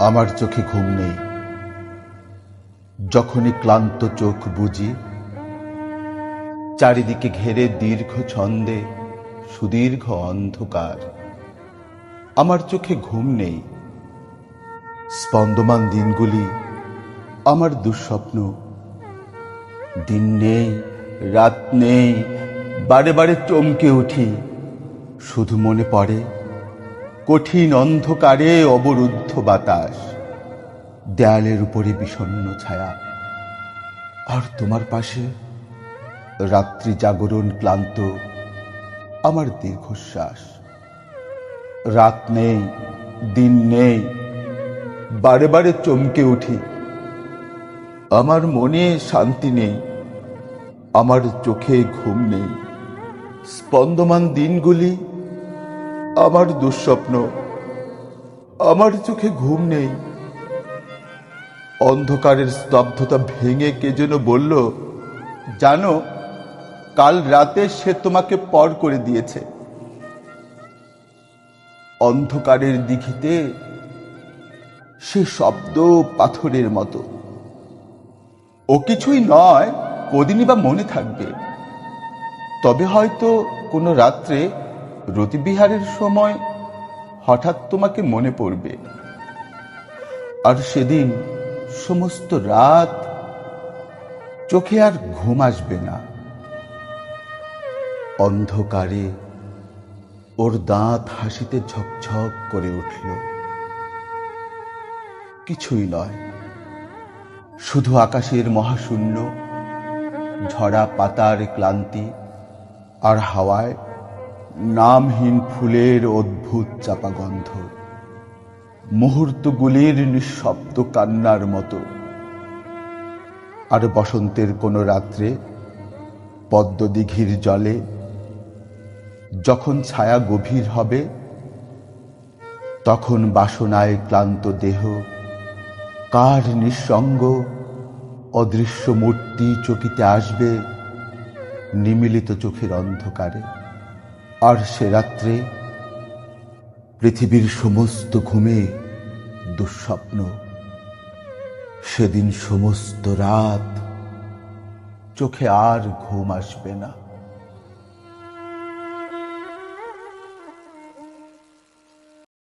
আমার চোখে ঘুম নেই। যখনই ক্লান্ত চোখ বুঝি, চারিদিকে ঘেরে দীর্ঘ ছন্দে, সুদীর্ঘ অন্ধকার। আমার চোখে ঘুম নেই। স্পন্দমান দিনগুলি আমার দুঃস্বপ্ন। দিন নেই, রাত নেই, বারে বারে চমকে উঠি। শুধু মনে পড়ে কঠিন অন্ধকারে অবরুদ্ধ বাতাস। দেয়ালের উপরে বিষণ্ণ ছায়া। আর তোমার পাশে রাত্রি জাগরণ ক্লান্ত, আমার দীর্ঘশ্বাস। রাত নেই, দিন নেই, বারে বারে চমকে উঠি। আমার মনে শান্তি নেই, আমার চোখে ঘুম নেই। স্পন্দমান দিনগুলি আমার দুঃস্বপ্ন। আমার চোখে ঘুম নেই। অন্ধকারের স্তব্ধতা ভেঙে কে যেন বলল, জানো, কাল রাতে সে তোমাকে পর করে দিয়েছে। অন্ধকারের দিঘিতে সে শব্দ পাথরের মতো। ও কিছুই নয়, কদিনই বা মনে থাকবে। তবে হয়তো কোনো রাত্রে রতিবিহারের সময় হঠাৎ তোমাকে মনে পড়বে। আর সেদিন সমস্ত রাত চোখে আর ঘুম আসবে না। অন্ধকারে ওর দাঁত হাসিতে ঝকঝক করে উঠল। কিছুই নয়, শুধু আকাশের মহাশূন্য, ঝরা পাতার ক্লান্তি আর হাওয়ায় নামহীন ফুলের অদ্ভুত চাপা গন্ধ মুহূর্তগুলির নিঃশব্দ কান্নার মতো। আর বসন্তের কোনো রাত্রে পদ্মদিঘির জলে যখন ছায়া গভীর হবে, তখন বাসনায় ক্লান্ত দেহ কার নিঃসঙ্গ অদৃশ্য মূর্তি চকিতে আসবে নিমিলিত চোখের অন্ধকারে। আর সে রাত্রে পৃথিবীর সমস্ত ঘুমে দুঃস্বপ্ন, সেদিন সমস্ত রাত চোখে আর ঘুম আসবে না।